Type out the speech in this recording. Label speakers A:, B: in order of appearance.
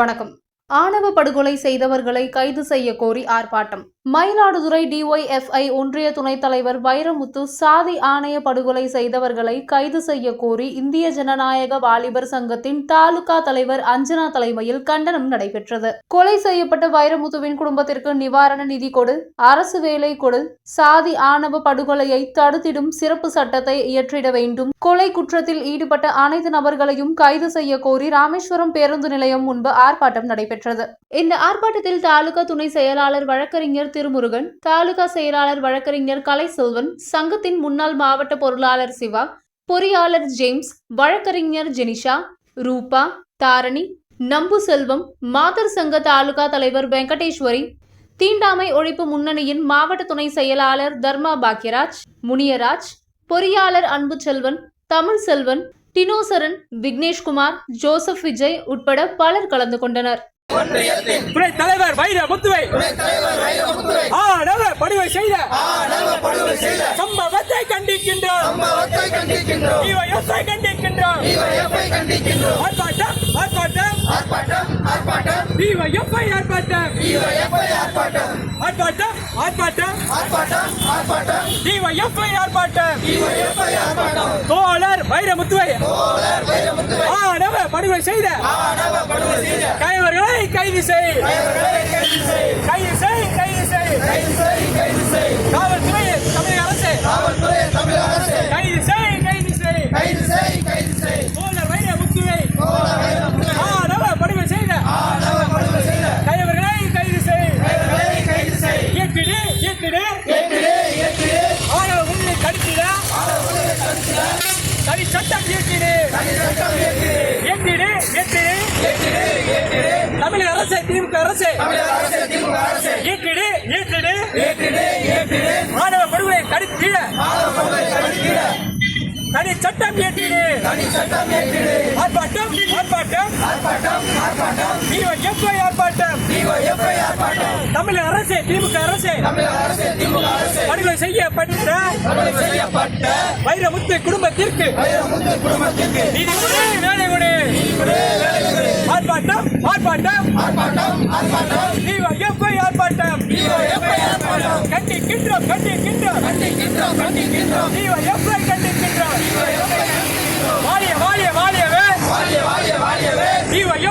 A: வணக்கம். ஆணவ படுகொலை செய்தவர்களை கைது செய்ய கோரி ஆர்ப்பாட்டம். மயிலாடுதுறை டிஒய்எஃப்ஐ ஒன்றிய துணைத் தலைவர் வைரமுத்து சாதி ஆணைய படுகொலை செய்தவர்களை கைது செய்ய கோரி இந்திய ஜனநாயக வாலிபர் சங்கத்தின் தாலுகா தலைவர் அஞ்சனா தலைமையில் கண்டனம் நடைபெற்றது. கொலை செய்யப்பட்ட வைரமுத்துவின் குடும்பத்திற்கு நிவாரண நிதி கொடு அரசு வேலை கொடு சாதி ஆணவ படுகொலையை தடுத்திடும் சிறப்பு சட்டத்தை இயற்றிட வேண்டும். கொலை குற்றத்தில் ஈடுபட்ட அனைத்து நபர்களையும் கைது செய்ய கோரி ராமேஸ்வரம் பேருந்து நிலையம் முன்பு ஆர்ப்பாட்டம் நடைபெற்றது. இந்த ஆர்ப்பாட்டத்தில் தாலுகா துணை செயலாளர் வழக்கறிஞர் திருமுருகன் தாலுகா செயலாளர் வழக்கறிஞர் கலைசெல்வன் சங்கத்தின் முன்னாள் மாவட்ட பொருளாளர் சிவா பொறியாளர் ஜேம்ஸ் வழக்கறிஞர் ஜெனிஷா ரூபா தாரணி நம்பு செல்வம் மாதர் சங்க தாலுகா தலைவர் வெங்கடேஸ்வரி தீண்டாமை ஒழிப்பு முன்னணியின் மாவட்ட துணை செயலாளர் தர்மா பாக்யராஜ் முனியராஜ் பொறியாளர் அன்பு செல்வன் தமிழ் செல்வன் டினோசரன் விக்னேஷ்குமார் ஜோசப் விஜய் உட்பட பலர் கலந்து கொண்டனர்.
B: துணை தலைவர் வைர முத்துவை. ஆணவ படுகொலை செய்த. சம்பவத்தை கண்டிக்கின்றோம். கண்டிக்கின்றோம். ஆர்ப்பாட்டம் ஆர்ப்பாட்டம். இவையப்பை ஆர்ப்பாட்டம். ஆர்ப்பாட்டம். ஆர்ப்பாட்டம். இவையப்பை ஆர்ப்பாட்டம். தோழர் வைரமுத்துவை ஆணவ படுகொலை செய்த கைவர்களை கைது செய். கைது செய் கைது செய். காவல்துறை தமிழக அரசு. கைது செய் கைது செய். தோழர் வைரமுத்துவை ஆணவ படுகொலை செய்த கைவர்களை கைது செய். இயக்கிடு இயக்கிடு ஆணவ உண்மை கடித்திட தனி சட்டம் இயக்கிடு இயக்கிடு திமுக அரசு. இயக்கிடு இயக்கிடு மாணவ படுகொலை கடித்திட தனி சட்டம் ஏற்றிடு. ஆர்ப்பாட்டம் ஆர்ப்பாட்டம். டிஒய்எஃப்ஐ ஆர்ப்பாட்டம். தமிழக அரசு திமுக அரசு. படுகொலை செய்யப்பட்ட வைரமுத்து குடும்பத்திற்கு. நீதி கொடு வேலை கொடு. ஆர்ப்பாட்டம் ஆர்ப்பாட்டம் ஆர்ப்பாட்டம். ஆர்ப்பாட்டம் டிஒய்எஃப்ஐ ஆர்ப்பாட்டம் டிஒய்எஃப்ஐ ஆர்ப்பாட்டம். கண்டிக்கின்றோம் கண்டிக்கின்றோம். கண்டிக்கின்றோம் கண்டிக்கின்றோம் டிஒய்எஃப்ஐ கண்டிக்கின்றோம். டிஒய்எஃப்ஐ கண்டிக்கின்றோம் வாழிய வாழிய வாழியவே வாழிய வாழிய வாழியவே டிஒய்எஃப்